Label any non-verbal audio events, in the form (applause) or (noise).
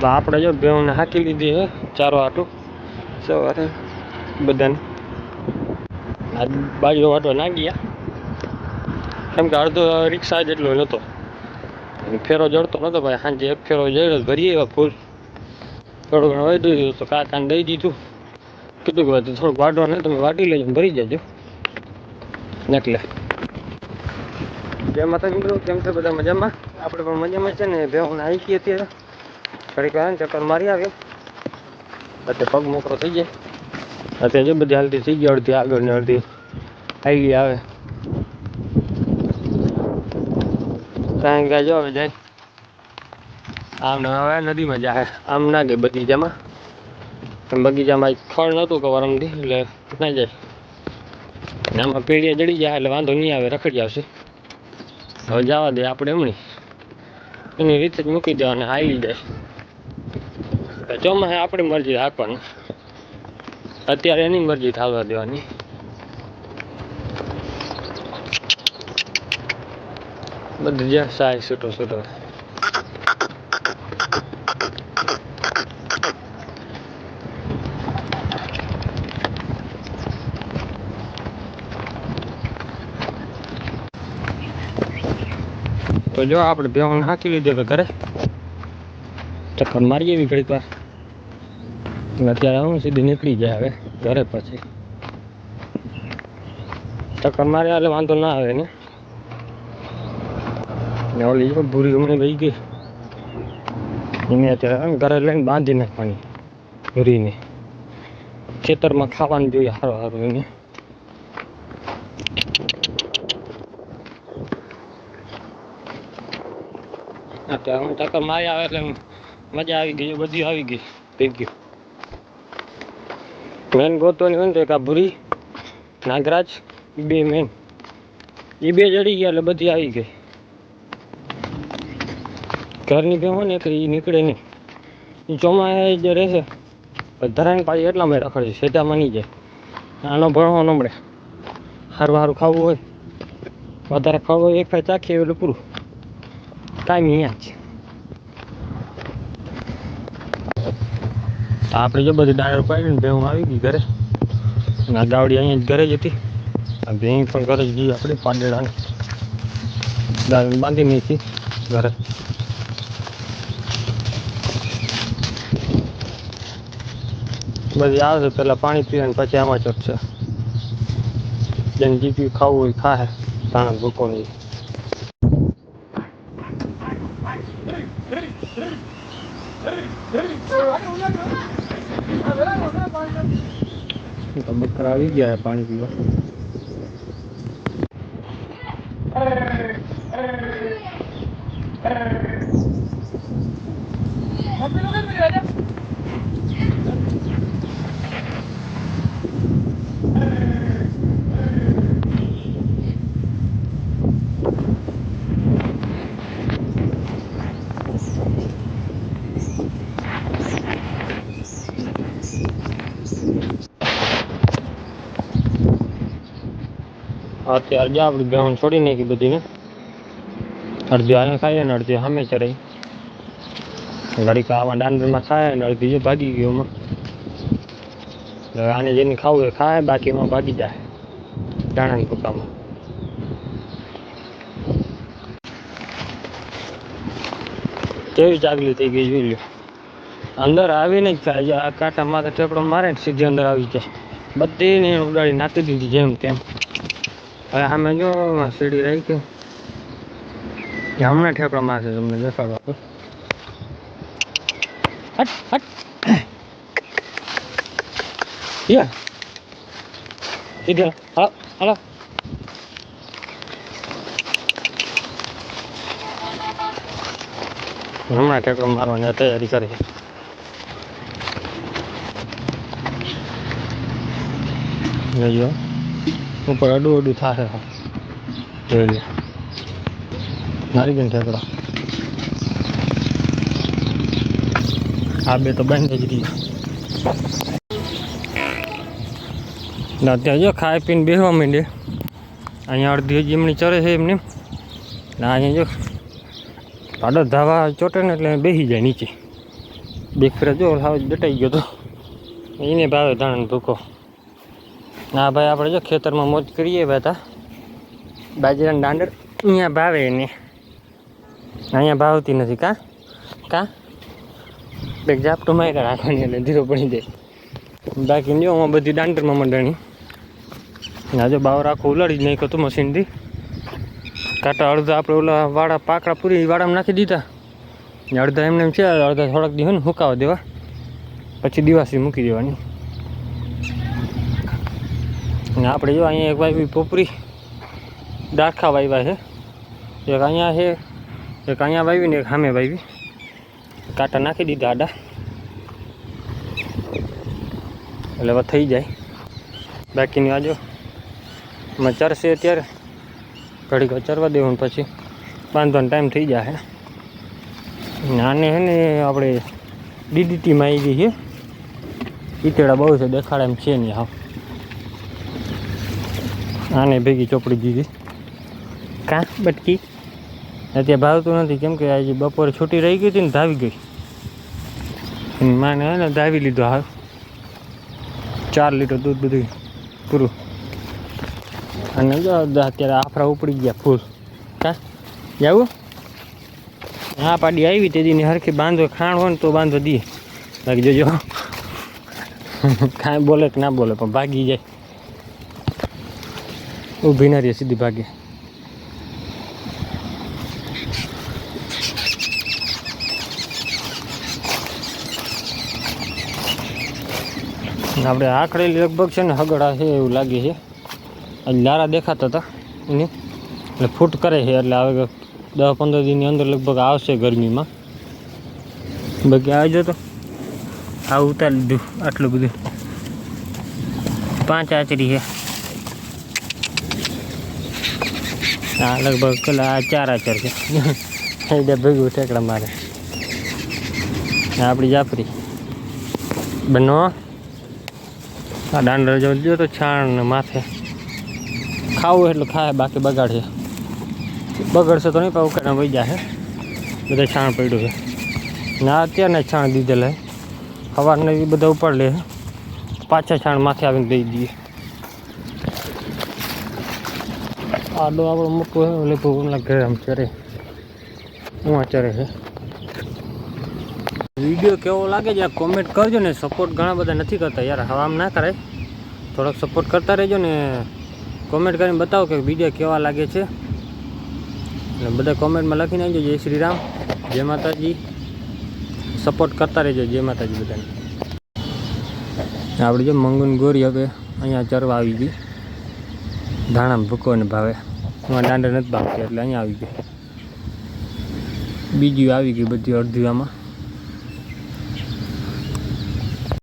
તો આપણે જો બેઉને હાકી લીધી છે ચારો આટું. સવારે બધાને. બાજુ વાટો ના ગયા. કેમ કે અડધો રિક્ષા જેટલો નહોતો ફેરો જડતો નહોતો ભાઈ સાંજે એક ફેરો જડ્યો ભરીએ એવા ફૂલ. થોડું ઘણું વધુ દીધું તો કાકાને દઈ દીધું. કીધું કે ભાઈ, થોડુંક વાટો નહીં તમે વાટી લેજો ભરી જજો એટલે. જય માતા કેમ છે બધા મજામાં? આપણે પણ મજામાં છે ને ભેવ આવી ગઈ અત્યારે ઘડીક વાર ચક્કર મારી આવ્યો અત્યારે પગ મોકરો થઈ જાય અત્યારે જો બધી હાલતી થઈ ગઈ, અડધી આગળ ને અડધી. આવી ગઈ આવે. કાંઈ ગાય જો, હવે જાય. આમ ને હવે નદીમાં જાય. આમ ના ગઈ બગીચામાં. બગીચામાં ફળ નહોતું કવારમથી, એટલે ના જાય. આમાં પેઢીએ જડી જાય, એટલે વાંધો નહીં આવે રખડી આવશે હવે જવા દે આપણે એમની. એની રીતે જ મૂકી દેવાને આવી જાય. ચોમાસે આપણી મરજી રાખવાની. અત્યારે એની મરજી થાવા દેવાની. બધું જ્યાં સાય છૂટો છૂટો. તો જો આપણે બેવાને હાંકી લીધો ઘરે. ચક્કર મારી એવી ઘડી વાર. અત્યારે હું સીધી નીકળી જાય હવે, ઘરે પછી. ચક્કર મારે એટલે વાંધો ના આવે ને ને ઓલી ભૂરી હમણાં વહી ગઈ. એને અત્યારે ઘરે લઈને બાંધી નાખવાની, ભૂરીને. ખેતરમાં ખાવાનું જોઈએ સારું સારું એને. અત્યારે હું ચક્કર મારી આવે એટલે મજા આવી ગઈ, બધી આવી ગઈ. ભેગ્યું મેન ગોતવાની હોય ને તો એક આ ભૂરી, નાગરાજ, બે મેન. એ બે ચડી ગયા એટલે બધી આવી ગઈ. ઘરની ભેં હોય ને એટલે એ નીકળે નહીં. ચોમાસે જે રહેશે ધરાઈને પાછી એટલા માટે રખડે સેટામાં નહીં જાય. આનો ભણવો મળે. સારું સારું ખાવું હોય, વધારે ખાવું હોય, એક ફાય ચાખીએ એટલે પૂરું. કાંઈ અહીંયા જ આપણે જો બધી ડાયર પાડીને ભેહું આવી ગઈ ઘરે. અને આ ગાવડી અહીંયા જ ઘરે જ હતી. આ ભેં પણ ઘરે જ ગઈ આપણે પાંડેડાને દાળ બાંધી નાખી ઘરે. બધી આવશે પહેલાં પાણી પીવે ને પછી આમાં ચડશે જેને જીપી ખાવું હોય ખાય તાણા ભૂકો નહીં તો બકરા આવી ગયા છે પાણી પીવા અત્યારે જો આપણી બેહન છોડી નાખી બધીને અડધી અહીંયા ખાઈએ ને અડધી સામે ચરાઈ ઘડીક આમાં ડાંડરમાં ખાય ને અડધી જો ભાગી ગયો એમાં એટલે આને જેને ખાવું એ ખાય બાકી એમાં ભાગી જાય દાણાની કુકામાં કેવી ચાકલી થઈ ગઈ જોઈ લ્યો. અંદર આવીને જ ખાય જો આ કાંટા માથે ટેપડો મારે ને સીધી અંદર આવી જાય. બધીને ઉડાડી નાખી દીધી જેમ તેમ. હવે આમે જો સીડી એ હમણાં ઠેકડા મારશે તમને દેખાડો આપો હટ હટ. યા. સીધી. હમણાં ઠેકડો મારવાની તૈયારી કરી જોજો ઉપર અડું અડું થશે જોઈ લે. મારી ગઈ આ બે તો બંધ જ રહી. અત્યારે જો ખાઈ પીને બેસવા માંડે. અહીંયા અડધી એમની ચરે છે એમને. અહીંયા જો પાડો ધાવા ચોટે ને એટલે બેસી જાય નીચે. બેક ફેરા જો હાવ બેટાઈ ગયો તો. એને ભાવે ધાણ ભૂકો. ના ભાઈ, આપણે જો ખેતરમાં મોજ કરીએ બેઠા બાજરાના દાંડર અહીંયા ભાવે એને. અહીંયા ભાવતી નથી, કા? કા? એક જાપટો માર્યા રાખવાની એટલે ધીરો પડી જાય. બાકી જો હું બધી દાંડરમાં મંડણી. ના જો બાવર આખું ઉલાડી જ નહીં હતું મશીનથી. કાંટા અડધા આપણે ઓલા વાડા પાકડા પૂરી વાડામાં નાખી દીધા. અડધા એમને એમ છે, અડધા થોડાક દિવસ ને સુકાવા દેવા. પછી દિવાસી મૂકી દેવાની. ને આપણે જો અહીંયા એક વાવી પોપરી ડાખા વાવ્યા છે. એક અહીંયા છે, એક અહીંયા વાવી ને એક સામે વાવી કાંટા નાખી દીધા આડા. એટલે હવે થઈ જાય. બાકીની આજો અમે ચરશે અત્યારે ઘડીક ચરવા દેવું પછી બાંધવાનો ટાઈમ થઈ ને આને છે ને આપણે ડીડીટીમાં આવી ગઈ છે. ઈતેડા બહુ છે, દેખાડા એમ છે નહીં હા આને ભેગી ચોપડી દીધી. કાં, બટકી? અત્યારે ભાવતું નથી, કેમ કે આજે બપોરે છૂટી રહી ગઈ હતી ને ધાવી ગઈ. એની માને હે ને ધાવી લીધો હા ચાર લીટર દૂધ બધું પૂરું. અને જો અત્યારે આફરા ઉપડી ગયા ફૂલ. કા, જાવું? હા, પાડી આવી તે દીની હરખી બાંધો, ખાણ હોય ને તો બાંધો દઈએ બાકી જોજો. (laughs) કાંઈ બોલે કે ના બોલે, પણ ભાગી જાય. ઊભી ના રહીએ સીધી ભાગે. આપણે આખડેલી લગભગ છે ને હગડા છે એવું લાગે છે. લારા દેખાતા હતા એને. એટલે ફૂટ કરે છે, એટલે હવે દસ પંદર દિનની અંદર લગભગ આવશે ગરમીમાં. બાકી આવજો તો આ ઉતારી લીધું આટલું બધું. પાંચ આચરી છે. આ લગભગ કલા આ ચાર આચર છે. એટલે ભેગું ઠેકડા મારે. આપણી જાફરી. બનો આ દાંડર જો જો તો છાણ ને માથે. ખાવું એટલું ખાય બાકી બગાડશે બગડશે તો નહીં પણ ઉકાળા વહી જશે બધા છાણ પડ્યું છે. ના અત્યારના છાણ દીધેલા સવારને એ બધા ઉપાડ લે પાછા છાણ માથે આવીને દઈ દઈએ. આડો આપણો મોટો હે ઓલે ભગવાનના ઘરે આમ ચરે. હું ચરે છે. વીડિયો કેવો લાગે છે કોમેન્ટ કરજો ને. સપોર્ટ ઘણા બધા નથી કરતા યાર, હવે આમ ના કરાય. થોડોક સપોર્ટ કરતા રહેજો ને. કોમેન્ટ કરીને બતાવો કે વીડિયો કેવા લાગે છે. અને બધા કોમેન્ટમાં લખીને આવજો. જય શ્રી રામ, જય માતાજી. સપોર્ટ કરતા રહેજો. જય માતાજી બધાને. આપણે જો મંગુન ગોરી હવે અહીંયા ચરવા આવી ગઈ. ધાણા ભૂકો ને ભાવે. એમાં દાંડર નથી બાકી એટલે અહીંયા આવી ગઈ. બીજી આવી ગઈ બધી અડધી આમાં.